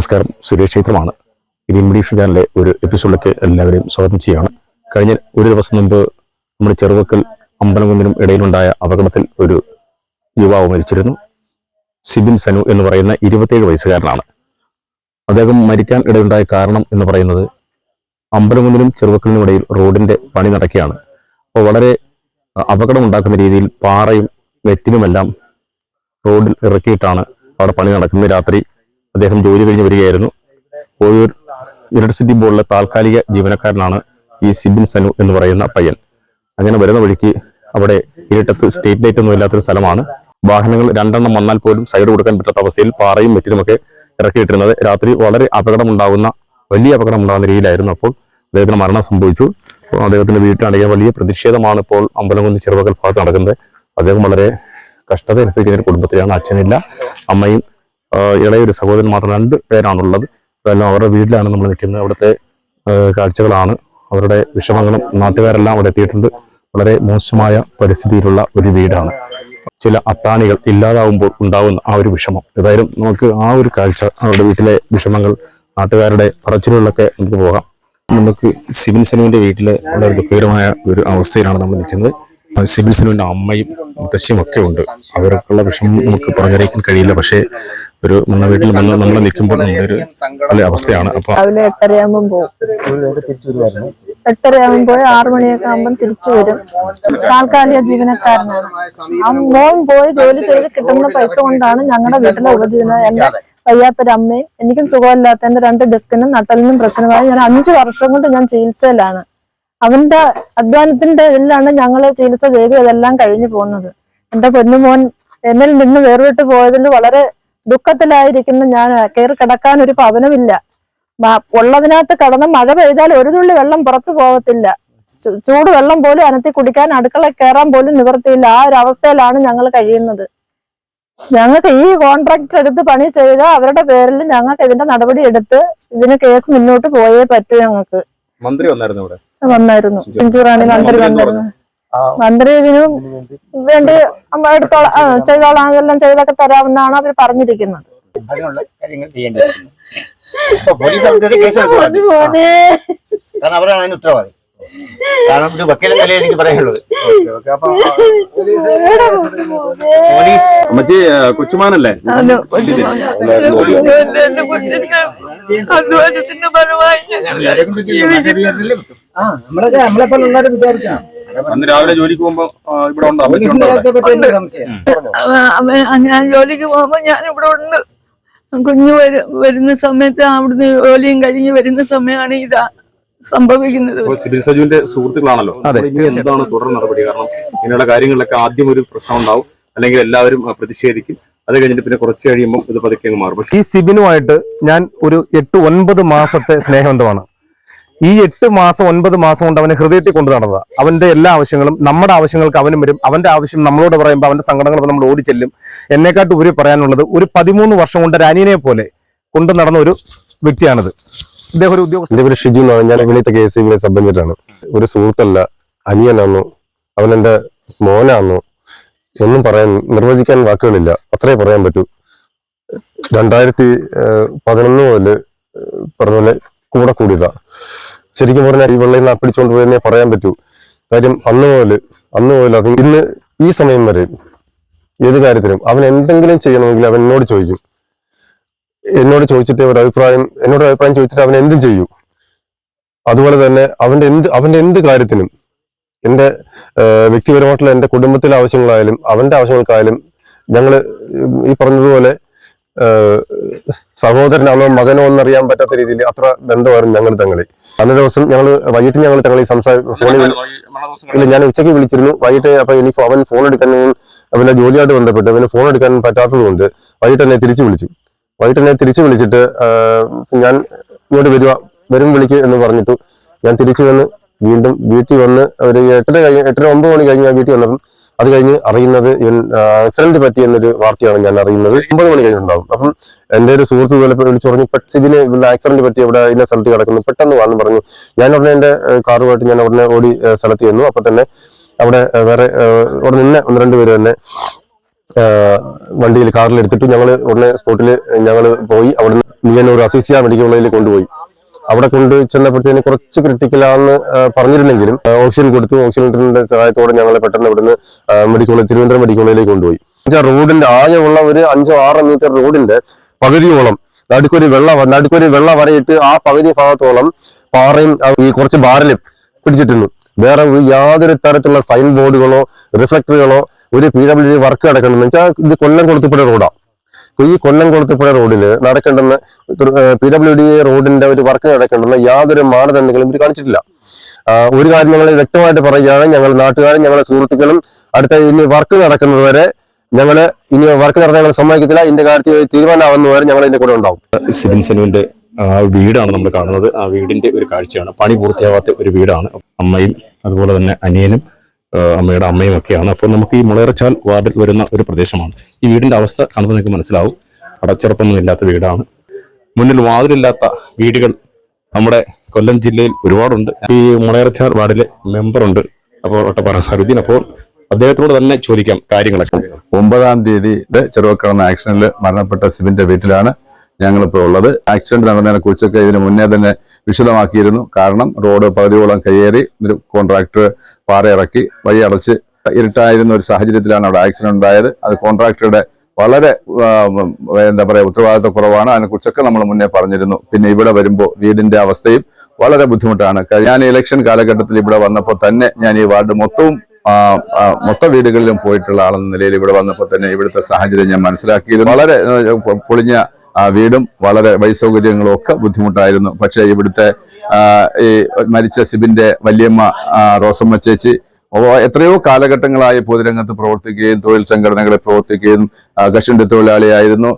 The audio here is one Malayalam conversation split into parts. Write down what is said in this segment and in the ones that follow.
നമസ്കാരം. സുരേഷ് ക്ഷേത്രമാണ്. ഗ്രീൻ മീഡിയ ചാനലിലെ ഒരു എപ്പിസോഡിലേക്ക് എല്ലാവരെയും സ്വാഗതം ചെയ്യുകയാണ്. കഴിഞ്ഞ ഒരു ദിവസം മുമ്പ് നമ്മുടെ ചെറുവക്കൽ അമ്പലകുന്നിനും ഇടയിലുണ്ടായ അപകടത്തിൽ ഒരു യുവാവ് മരിച്ചിരുന്നു. സിബിൻ സനു എന്ന് പറയുന്ന ഇരുപത്തിയേഴ് വയസ്സുകാരനാണ്. അദ്ദേഹം മരിക്കാൻ ഇടയുണ്ടായ കാരണം എന്ന് പറയുന്നത് അമ്പലകുന്നിനും ചെറുവക്കലിനും ഇടയിൽ റോഡിന്റെ പണി നടക്കുകയാണ്. അപ്പോൾ വളരെ അപകടമുണ്ടാക്കുന്ന രീതിയിൽ പാറയും വെറ്റിനുമെല്ലാം റോഡിൽ ഇറക്കിയിട്ടാണ് അവിടെ പണി നടക്കുന്നത്. രാത്രി അദ്ദേഹം ജോലി കഴിഞ്ഞ് വരികയായിരുന്നു. ഓയൂർ ഇലക്ട്രിസിറ്റി ബോർഡിലെ താൽക്കാലിക ജീവനക്കാരനാണ് ഈ സിബിൻ സനു എന്ന് പറയുന്ന പയ്യൻ. അങ്ങനെ വരുന്ന വഴിക്ക് അവിടെ ഇരുട്ടത്ത് സ്റ്റേറ്റ് ലൈറ്റ് ഒന്നും ഇല്ലാത്തൊരു സ്ഥലമാണ്. വാഹനങ്ങൾ രണ്ടെണ്ണം വന്നാൽ പോലും സൈഡ് കൊടുക്കാൻ പറ്റാത്ത അവസ്ഥയിൽ പാറയും വെറ്റിലുമൊക്കെ ഇറക്കിയിട്ടിരുന്നത്. രാത്രി വളരെ അപകടമുണ്ടാകുന്ന വലിയ അപകടം ഉണ്ടാകുന്ന രീതിയിലായിരുന്നു അപ്പോൾ അദ്ദേഹത്തിന് മരണം സംഭവിച്ചു. അദ്ദേഹത്തിന്റെ വീട്ടിലാണെങ്കിൽ വലിയ പ്രതിഷേധമാണ് ഇപ്പോൾ അമ്പലംകുന്ന് ചെറുപകൽ ഭാഗത്ത് നടക്കുന്നത്. അദ്ദേഹം വളരെ കഷ്ടത അനുഭവിക്കുന്ന ഒരു കുടുംബത്തിലാണ്. അച്ഛനില്ല അമ്മയും ഇളയൊരു സഹോദരൻ മാത്രം രണ്ട് പേരാണുള്ളത്. അതെല്ലാം അവരുടെ വീട്ടിലാണ് നമ്മൾ നിൽക്കുന്നത്. അവിടുത്തെ കാഴ്ചകളാണ്. അവരുടെ വിഷമങ്ങളും നാട്ടുകാരെല്ലാം അവിടെ എത്തിയിട്ടുണ്ട്. വളരെ മോശമായ പരിസ്ഥിതിയിലുള്ള ഒരു വീടാണ്. ചില അത്താണികൾ ഇല്ലാതാവുമ്പോൾ ഉണ്ടാകുന്ന ആ ഒരു വിഷമം. ഏതായാലും നമുക്ക് ആ ഒരു കാഴ്ച അവരുടെ വീട്ടിലെ വിഷമങ്ങൾ നാട്ടുകാരുടെ പറച്ചിലുകളിലൊക്കെ നമുക്ക് പോകാം. നമുക്ക് സിബിൻ സനുവിന്റെ വീട്ടിലെ വളരെ ദുഃഖകരമായ ഒരു അവസ്ഥയിലാണ് നമ്മൾ നിൽക്കുന്നത്. സിബിൻ സനുവിന്റെ അമ്മയും മുത്തശ്ശിയും ഒക്കെ ഉണ്ട്. അവർക്കുള്ള വിഷമം നമുക്ക് പറഞ്ഞറിയിക്കാൻ കഴിയില്ല. പക്ഷേ ഒരു നമ്മുടെ വീട്ടിൽ വന്ന് നമ്മൾ നിൽക്കുമ്പോൾ ഒരു നല്ല അവസ്ഥയാണ്. അപ്പൊ രാവിലെ എട്ടരയാകുമ്പം പോകും എട്ടരയാകുമ്പോൾ പോയി ആറു മണിയൊക്കെ ആകുമ്പോൾ തിരിച്ചു വരും. താൽക്കാലിക ജീവനക്കാരനാണ്. ആ മോൻ പോയി ജോലി ചെയ്ത് കിട്ടുന്ന പൈസ കൊണ്ടാണ് ഞങ്ങളുടെ വീട്ടിലെ ഉപജീവനം. എന്റെ വയ്യാത്തൊരമ്മയും എനിക്കും സുഖമില്ലാത്ത എന്റെ രണ്ട് ഡിസ്കിനും നട്ടലിനും പ്രശ്നമായി ഞാൻ അഞ്ചു വർഷം കൊണ്ട് ഞാൻ ചികിത്സയിലാണ്. അവന്റെ അധ്വാനത്തിന്റെ ഇതിലാണ് ഞങ്ങൾ ചികിത്സ ചെയ്ത് ഇതെല്ലാം കഴിഞ്ഞു പോകുന്നത്. എന്റെ പൊന്നുമോൻ എന്നിൽ നിന്ന് വേർവിട്ട് പോയതിൽ വളരെ ദുഃഖത്തിലായിരിക്കുന്ന ഞാൻ കയറി കിടക്കാൻ ഒരു പവനമില്ല ഉള്ളതിനകത്ത് കടന്ന് മഴ പെയ്താൽ ഒരു തുള്ളി വെള്ളം പുറത്തു പോകത്തില്ല. ചൂടുവെള്ളം ചൂട് വെള്ളം പോലും അനത്തി കുടിക്കാൻ അടുക്കള കയറാൻ പോലും നിവർത്തിയില്ല ആ ഒരു അവസ്ഥയിലാണ് ഞങ്ങൾ കഴിയുന്നത്. ഞങ്ങൾക്ക് ഈ കോൺട്രാക്ട് എടുത്ത് പണി ചെയ്ത അവരുടെ പേരിൽ ഞങ്ങൾക്ക് ഇതിന്റെ നടപടി എടുത്ത് ഇതിന് കേസ് മുന്നോട്ട് പോയേ പറ്റൂ ഞങ്ങൾക്ക്. മന്ത്രി വന്നായിരുന്നു ഇവിടെ. വന്നായിരുന്നു. മന്ത്രി വന്നിരുന്നു മന്ത്രി ഇതിനും വേണ്ടി എടുത്തോളാം ചെയ്തോളാം അതെല്ലാം ചെയ്തൊക്കെ തരാമെന്നാണ് അവർ പറഞ്ഞിരിക്കുന്നത്. അതിനുള്ള കാര്യങ്ങൾ കാരണം അവരാണ് അതിന് ഉത്തരവാദി. കാരണം ഒരു വക്കീല നിലയിൽ എനിക്ക് പറയാനുള്ളത്. Okay okay. അപ്പൊ പോലീസ് അമ്മച്ചി കൊച്ചുമാനല്ലേ? അധ്വാനത്തിന്റെ ഫലമായി ആ നമ്മളൊക്കെ നമ്മളെപ്പോലെ ഉള്ളവരെ വിചാരിക്കണം. അന്ന് രാവിലെ ജോലിക്ക് പോകുമ്പോ ഇവിടെ ഉണ്ടോ? ഞാൻ ജോലിക്ക് പോകുമ്പോ ഞാൻ ഇവിടെ ഉണ്ട്. കുഞ്ഞു വരുന്ന സമയത്ത് അവിടുന്ന് ജോലിയും കഴിഞ്ഞ് വരുന്ന സമയമാണ് ഇതാ സംഭവിക്കുന്നത്. സജുവിന്റെ സുഹൃത്തുക്കളാണല്ലോ. എന്താണ് തുടർ നടപടി? കാരണം ഇങ്ങനെയുള്ള കാര്യങ്ങളിലൊക്കെ ആദ്യം ഒരു പ്രശ്നം ഉണ്ടാവും. അല്ലെങ്കിൽ എല്ലാവരും പ്രതിഷേധിക്കും. അത് കഴിഞ്ഞിട്ട് പിന്നെ കുറച്ച് കഴിയുമ്പോൾ ഇത് പതുക്കെ മാറും. പക്ഷേ ഈ സിബിനുമായിട്ട് ഞാൻ ഒരു എട്ട് ഒൻപത് മാസത്തെ സ്നേഹബന്ധമാണ്. ഈ എട്ട് മാസം ഒൻപത് മാസം കൊണ്ട് അവനെ ഹൃദയത്തിൽ കൊണ്ടു നടന്നത്. അവന്റെ എല്ലാ ആവശ്യങ്ങളും നമ്മുടെ ആവശ്യങ്ങൾക്ക് അവനും വരും. അവന്റെ ആവശ്യം നമ്മളോട് പറയുമ്പോൾ അവന്റെ സങ്കടങ്ങൾ നമ്മൾ ഓടിച്ചെല്ലും എന്നെക്കാട്ട് ഉപരി പറയാനുള്ളത് ഒരു പതിമൂന്ന് വർഷം കൊണ്ട് ഒരു അനിയനെ പോലെ കൊണ്ടു നടന്ന ഒരു വ്യക്തിയാണിത്. ഇദ്ദേഹം ഒരു ഉദ്യോഗസ്ഥ എന്റെ ഷിജു എന്നാണ്. ഞാൻ ഇവിടുത്തെ കെ എസ് എഞ്ചിനാണ് ഒരു സുഹൃത്തല്ല അനിയനാണോ അവൻ എന്റെ മോനാന്നു ഒന്നും പറയാൻ നിർവചിക്കാൻ വാക്കുകളില്ല. അത്രേ പറയാൻ പറ്റൂ. രണ്ടായിരത്തി പതിനൊന്ന് മുതൽ പറഞ്ഞ പോലെ കൂടെ കൂടിയതാ. ശരിക്കും പറഞ്ഞാൽ ഈ വെള്ളയിൽ നിന്ന് പിടിച്ചുകൊണ്ട് പോയെന്നേ പറയാൻ പറ്റൂ. കാര്യം അന്ന് മുതൽ അന്ന് മുതൽ അത് ഇന്ന് ഈ സമയം വരെ ഏത് കാര്യത്തിനും അവൻ എന്തെങ്കിലും ചെയ്യണമെങ്കിൽ അവൻ എന്നോട് ചോദിക്കും. എന്നോട് ചോദിച്ചിട്ട് ഒരു അഭിപ്രായം എന്നോട് അഭിപ്രായം ചോദിച്ചിട്ട് അവൻ എന്തും ചെയ്യും. അതുപോലെ തന്നെ അവന്റെ എന്ത് അവന്റെ എന്ത് കാര്യത്തിനും ഏഹ്, വ്യക്തിപരമായിട്ടുള്ള എന്റെ കുടുംബത്തിലെ ആവശ്യങ്ങളായാലും അവന്റെ ആവശ്യങ്ങൾക്കായാലും ഞങ്ങൾ ഈ പറഞ്ഞതുപോലെ സഹോദരനാണോ മകനോ എന്നറിയാൻ പറ്റാത്ത രീതിയിൽ അത്ര ബന്ധമായിരുന്നു ഞങ്ങൾ തങ്ങളെ. അന്നേ ദിവസം ഞങ്ങൾ വൈകിട്ട് ഞങ്ങൾ തങ്ങളെ സംസാരിക്കും ഫോണിൽ ഇല്ല ഞാൻ ഉച്ചയ്ക്ക് വിളിച്ചിരുന്നു. വൈകിട്ട് അപ്പൊ എനിക്ക് അവൻ ഫോൺ എടുക്കാൻ അവന്റെ ജോലിയായിട്ട് ബന്ധപ്പെട്ട് അവന് ഫോൺ എടുക്കാൻ പറ്റാത്തത് കൊണ്ട് വൈകിട്ട് എന്നെ തിരിച്ചു വിളിച്ചു. വൈകിട്ട് എന്നെ തിരിച്ചു വിളിച്ചിട്ട് ഞാൻ ഇങ്ങോട്ട് വരുക വരും വിളിക്ക് എന്ന് പറഞ്ഞിട്ട് ഞാൻ തിരിച്ചു വന്ന് വീണ്ടും വീട്ടിൽ വന്ന് ഒരു എട്ടര കഴിഞ്ഞ് എട്ടര ഒമ്പത് മണി കഴിഞ്ഞ് ഞാൻ വീട്ടിൽ വന്നപ്പം അത് കഴിഞ്ഞ് അറിയുന്നത് ഇവൻ ആക്സിഡന്റ് പറ്റി എന്നൊരു വാർത്തയാണ് ഞാൻ അറിയുന്നത്. ഒമ്പത് മണി കഴിഞ്ഞുണ്ടാവും അപ്പം എന്റെ ഒരു സുഹൃത്ത് ഇതുപോലെ വിളിച്ചു പറഞ്ഞു പെട്സിബിന് ഇവിടെ ആക്സിഡന്റ് പറ്റി ഇവിടെ ഇന്ന സ്ഥലത്ത് കിടക്കുന്നു? പെട്ടെന്ന് വന്നു പറഞ്ഞു. ഞാൻ ഉടനെ എന്റെ കാറുമായിട്ട് ഞാൻ ഉടനെ ഓടി സ്ഥലത്ത് ചെന്നു. അപ്പൊ തന്നെ അവിടെ വേറെ ഇവിടെ നിന്ന് ഒന്ന് രണ്ട് പേര് തന്നെ വണ്ടിയിൽ കാറിൽ എടുത്തിട്ട്. ഞങ്ങൾ ഉടനെ സ്പോട്ടിൽ ഞങ്ങൾ പോയി. അവിടെ നിന്ന് ഞാൻ ഒരു അസിസിയ മെഡിക്കൽ കോളേജിൽ കൊണ്ടുപോയി. അവിടെ കൊണ്ട് ചെന്നപ്പോഴത്തേന് കുറച്ച് ക്രിട്ടിക്കലാന്ന് പറഞ്ഞിരുന്നെങ്കിലും ഓക്സിജൻ കൊടുത്തു. ഓക്സിജന്റെ സഹായത്തോടെ ഞങ്ങളെ പെട്ടെന്ന് ഇവിടുന്ന് മെഡിക്കൽ തിരുവനന്തപുരം മെഡിക്കൽ കോളേജിലേക്ക് കൊണ്ടുപോയി. റോഡിന്റെ ഉള്ള ഒരു അഞ്ചോ ആറോ മീറ്റർ റോഡിന്റെ പകുതിയോളം നടുക്കൊരു വെള്ള നടുക്കൊരു വെള്ള വരയിട്ട് ആ പകുതി ഭാഗത്തോളം പാറയും ഈ കുറച്ച് ബാരലും പിടിച്ചിട്ടിരുന്നു. വേറെ യാതൊരു തരത്തിലുള്ള സൈൻ ബോർഡുകളോ റിഫ്ലക്ടറുകളോ ഒരു പി ഡബ്ല്യു വർക്ക് നടക്കണമെന്ന് വെച്ചാൽ ഇത് കൊല്ലം കൊളുത്തുപ്പുഴ റോഡാണ് ഈ കൊല്ലം കൊളുത്തുപ്പുഴ റോഡിൽ നടക്കേണ്ടുന്ന പി ഡബ്ല്യു ഡി റോഡിന്റെ ഒരു വർക്ക് നടക്കേണ്ടുന്ന യാതൊരു മാനദണ്ഡങ്ങളും ഇവർ കാണിച്ചിട്ടില്ല. ഒരു കാര്യം ഞങ്ങൾ വ്യക്തമായിട്ട് പറയുകയാണ്. ഞങ്ങൾ നാട്ടുകാരും ഞങ്ങളുടെ സുഹൃത്തുക്കളും അടുത്ത ഇനി വർക്ക് നടക്കുന്നത് വരെ ഞങ്ങൾ ഇനി വർക്ക് നടത്താൻ ഞങ്ങൾ സമ്മതിക്കത്തില്ല. ഇതിന്റെ കാര്യത്തിൽ തീരുമാനമാകുന്ന വരെ ഞങ്ങൾ ഇതിന്റെ കൂടെ ഉണ്ടാവും. സിബിൻ സെനുവിന്റെ ആ വീടാണ് നമ്മൾ കാണുന്നത്. ആ വീടിന്റെ ഒരു കാഴ്ചയാണ്. പണി പൂർത്തിയാവാത്ത ഒരു വീടാണ്. അമ്മയും അതുപോലെ തന്നെ അനിയനും അമ്മയുടെ അമ്മയും ഒക്കെയാണ്. അപ്പോൾ നമുക്ക് ഈ മുളയറച്ചാൽ വാർഡിൽ വരുന്ന ഒരു പ്രദേശമാണ്. ഈ വീടിന്റെ അവസ്ഥ കാണുമ്പോൾ നിങ്ങൾക്ക് മനസ്സിലാവും. അടച്ചുറപ്പൊന്നും ഇല്ലാത്ത വീടാണ്. മുന്നിൽ വാതിലില്ലാത്ത വീടുകൾ നമ്മുടെ കൊല്ലം ജില്ലയിൽ ഒരുപാടുണ്ട്. ഈ മുളയറച്ചാർ വാർഡിലെ മെമ്പറുണ്ട് അപ്പോൾ ഒട്ടപ്പാറ സറുദ്ദീൻ അപ്പോൾ അദ്ദേഹത്തോട് തന്നെ ചോദിക്കാം കാര്യങ്ങളൊക്കെ. ഒമ്പതാം തീയതി ചെറുവക്കടന്ന ആക്സിഡന്റിൽ മരണപ്പെട്ട സിബിന്റെ വീട്ടിലാണ് ഞങ്ങളിപ്പോൾ ഉള്ളത്. ആക്സിഡന്റ് നടന്നതിനെ കുറിച്ചൊക്കെ ഇതിന് മുന്നേ തന്നെ വിശദമാക്കിയിരുന്നു. കാരണം റോഡ് പകുതിയോളം കയ്യേറി ഒരു കോൺട്രാക്ടർ പാറയിറക്കി വഴി അടച്ച് ഇരുട്ടായിരുന്ന ഒരു സാഹചര്യത്തിലാണ് അവിടെ ആക്സിഡന്റ് ഉണ്ടായത്. അത് കോൺട്രാക്ടറുടെ വളരെ എന്താ പറയാ ഉത്തരവാദിത്വ കുറവാണ്. അതിനെക്കുറിച്ചൊക്കെ നമ്മൾ മുന്നേ പറഞ്ഞിരുന്നു. പിന്നെ ഇവിടെ വരുമ്പോൾ വീടിന്റെ അവസ്ഥയും വളരെ ബുദ്ധിമുട്ടാണ്. ഞാൻ ഇലക്ഷൻ കാലഘട്ടത്തിൽ ഇവിടെ വന്നപ്പോൾ തന്നെ ഞാൻ ഈ വാർഡ് മൊത്തവും മൊത്ത വീടുകളിലും പോയിട്ടുള്ള ആളെന്ന നിലയിൽ ഇവിടെ വന്നപ്പോൾ തന്നെ ഇവിടുത്തെ സാഹചര്യം ഞാൻ മനസ്സിലാക്കിയിരുന്നു. വളരെ പൊളിഞ്ഞ വീടും വളരെ വൈസൗകര്യങ്ങളും ഒക്കെ ബുദ്ധിമുട്ടായിരുന്നു. പക്ഷേ ഇവിടുത്തെ ഈ മരിച്ച സിബിന്റെ വല്യമ്മ റോസമ്മ ചേച്ചി എത്രയോ കാലഘട്ടങ്ങളായി പൊതുരംഗത്ത് പ്രവർത്തിക്കുകയും തൊഴിൽ സംഘടനകളെ പ്രവർത്തിക്കുകയും ആ, കഷണ്ടി തൊഴിലാളിയായിരുന്നു.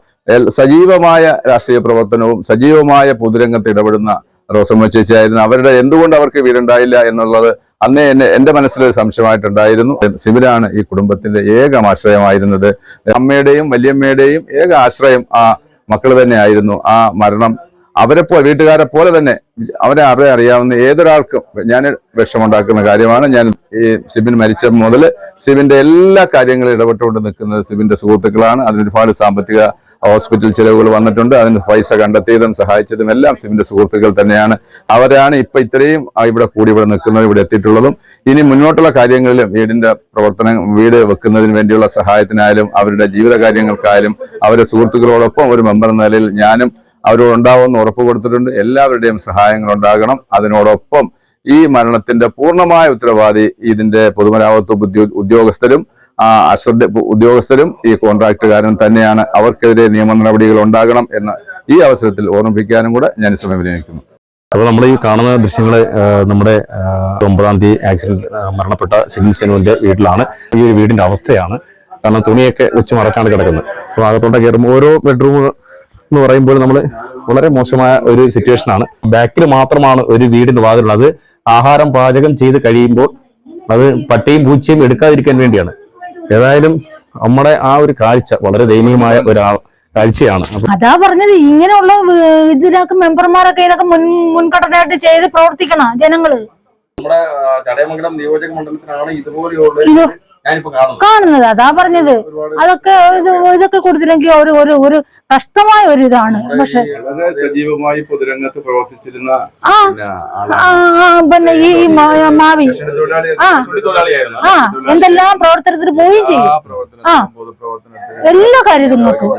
സജീവമായ രാഷ്ട്രീയ പ്രവർത്തനവും സജീവമായ പൊതുരംഗത്ത് ഇടപെടുന്ന റോസമ്മ ചേച്ചിയായിരുന്നു. അവരുടെ എന്തുകൊണ്ട് അവർക്ക് വീടുണ്ടായില്ല എന്നുള്ളത് അന്നേ എന്നെ എന്റെ മനസ്സിലൊരു സംശയമായിട്ടുണ്ടായിരുന്നു. സിബിലാണ് ഈ കുടുംബത്തിന്റെ ഏക ആശ്രയമായിരുന്നത്. അമ്മയുടെയും വല്യമ്മയുടെയും ഏക ആശ്രയം ആ മക്കൾ തന്നെയായിരുന്നു. ആ മരണം അവരെ പോലെ വീട്ടുകാരെ പോലെ തന്നെ അവരെ അവരെ അറിയാവുന്ന ഏതൊരാൾക്കും ഞാൻ വിഷമുണ്ടാക്കുന്ന കാര്യമാണ്. ഞാൻ ഈ സിബിൻ മരിച്ച മുതൽ സിബിന്റെ എല്ലാ കാര്യങ്ങളും ഇടപെട്ടുകൊണ്ട് നിൽക്കുന്നത് സിബിന്റെ സുഹൃത്തുക്കളാണ്. അതിനൊരുപാട് സാമ്പത്തിക ഹോസ്പിറ്റൽ ചിലവുകൾ വന്നിട്ടുണ്ട്. അതിന് പൈസ കണ്ടെത്തിയതും സഹായിച്ചതും എല്ലാം സിബിന്റെ സുഹൃത്തുക്കൾ തന്നെയാണ്. അവരാണ് ഇപ്പൊ ഇത്രയും ഇവിടെ കൂടി ഇവിടെ നിൽക്കുന്നത് ഇവിടെ എത്തിയിട്ടുള്ളതും. ഇനി മുന്നോട്ടുള്ള കാര്യങ്ങളിലും വീടിന്റെ പ്രവർത്തനം വീട് വെക്കുന്നതിന് വേണ്ടിയുള്ള സഹായത്തിനായാലും അവരുടെ ജീവിത കാര്യങ്ങൾക്കായാലും അവരുടെ സുഹൃത്തുക്കളോടൊപ്പം ഒരു മെമ്പർ എന്ന നിലയിൽ ഞാനും അവരോട് ഉണ്ടാവുമെന്ന് ഉറപ്പ് കൊടുത്തിട്ടുണ്ട്. എല്ലാവരുടെയും സഹായങ്ങൾ ഉണ്ടാകണം അതിനോടൊപ്പം ഈ മരണത്തിന്റെ പൂർണമായ ഉത്തരവാദി ഇതിന്റെ പൊതുമരാമത്ത് ഉദ്യോഗസ്ഥരും അശ്രദ്ധ ഉദ്യോഗസ്ഥരും ഈ കോൺട്രാക്ടുകാരനും തന്നെയാണ്. അവർക്കെതിരെ നിയമ നടപടികൾ ഉണ്ടാകണം എന്ന് ഈ അവസരത്തിൽ ഓർമ്മിപ്പിക്കാനും കൂടെ ഞാൻ ശ്രമം വിനിയോഗിക്കുന്നു അപ്പോൾ നമ്മൾ ഈ കാണുന്ന ദൃശ്യങ്ങൾ നമ്മുടെ ഒമ്പതാം തീയതി ആക്സിഡന്റ് മരണപ്പെട്ട സിവിൽ സെനുവിന്റെ വീട്ടിലാണ്. ഈ ഒരു വീടിന്റെ അവസ്ഥയാണ്. കാരണം തുണിയൊക്കെ വെച്ച് മറച്ചാണ് കിടക്കുന്നത്. അപ്പോൾ അകത്തോട്ട് കയറുമ്പോൾ ഓരോ ബെഡ്റൂം എന്ന് പറയുമ്പോൾ നമ്മൾ വളരെ മോശമായ ഒരു സിറ്റുവേഷൻ ആണ്. ബാക്കിൽ മാത്രമാണ് ഒരു വീടിന്റെ വാതിലുള്ളത്. അത് ആഹാരം പാചകം ചെയ്ത് കഴിയുമ്പോൾ അത് പട്ടിയും പൂച്ചയും എടുക്കാതിരിക്കാൻ വേണ്ടിയാണ്. ഏതായാലും നമ്മുടെ ആ ഒരു കാഴ്ച വളരെ ദയനീയമായ ഒരു കാഴ്ചയാണ്. അതാ പറഞ്ഞത് ഇങ്ങനെയുള്ള ഇതിനൊക്കെ മെമ്പർമാരൊക്കെ ഇതൊക്കെ മുൻ മുൻകടനായിട്ട് ചെയ്ത് പ്രവർത്തിക്കണം ജനങ്ങൾ. നമ്മുടെ ചടയമംഗലം നിയോജക മണ്ഡലത്തിലാണ് ഇതുപോലെയുള്ള കാണുന്നത്. കാണുന്നത്. അതാ പറഞ്ഞത്. അതൊക്കെ ഇതൊക്കെ കൊടുത്തില്ലെങ്കിൽ ഒരു ഒരു ഒരു കഷ്ടമായ ഒരു ഇതാണ്. പക്ഷെ സജീവമായി പൊതുരംഗത്ത് പ്രവർത്തിച്ചിരുന്ന ആ പിന്നെ ഈ മാവി. ആ. ആ എന്തെല്ലാം പ്രവർത്തനത്തിന് പോവുകയും ചെയ്യും. ആ. എല്ലാ കാര്യങ്ങൾക്കും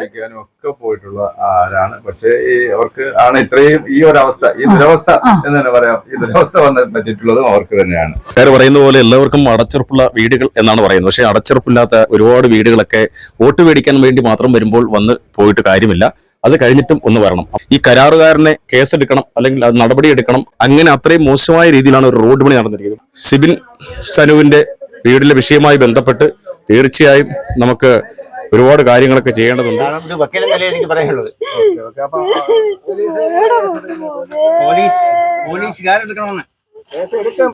ഒക്കെ പോയിട്ടുള്ള ആരാണ്? പക്ഷേ ഈ അവർക്ക് ആണ് ഇത്രയും ഈ ഒരു അവസ്ഥ ഈ ദുരവസ്ഥ എന്ന് തന്നെ പറയാം. ഈ ദുരവസ്ഥ വന്ന് പറ്റിയിട്ടുള്ളതും അവർക്ക് തന്നെയാണ്. സാർ പറയുന്ന പോലെ എല്ലാവർക്കും അടച്ചുറപ്പുള്ള വീടുകൾ എന്നാണ് പറയുന്നത്. പക്ഷേ അടച്ചുറപ്പില്ലാത്ത ഒരുപാട് വീടുകളൊക്കെ വോട്ട് മേടിക്കാൻ വേണ്ടി മാത്രം വരുമ്പോൾ വന്ന് പോയിട്ട് കാര്യമില്ല. അത് കഴിഞ്ഞിട്ടും ഒന്ന് വരണം. ഈ കരാറുകാരനെ കേസെടുക്കണം അല്ലെങ്കിൽ അത് നടപടി എടുക്കണം അങ്ങനെ അത്രയും മോശമായ രീതിയിലാണ് ഒരു റോഡ് പണി നടന്നിരിക്കുന്നത്. സിബിൻ സനുവിന്റെ വീടിലെ വിഷയവുമായി ബന്ധപ്പെട്ട് തീർച്ചയായും നമുക്ക് ഒരുപാട് കാര്യങ്ങളൊക്കെ ചെയ്യേണ്ടതുണ്ട്. ഒരു വക്കീലം നിലയിൽ എനിക്ക് പറയാനുള്ളത്. പോലീസ് പോലീസുകാരെടുക്കണമെന്ന്.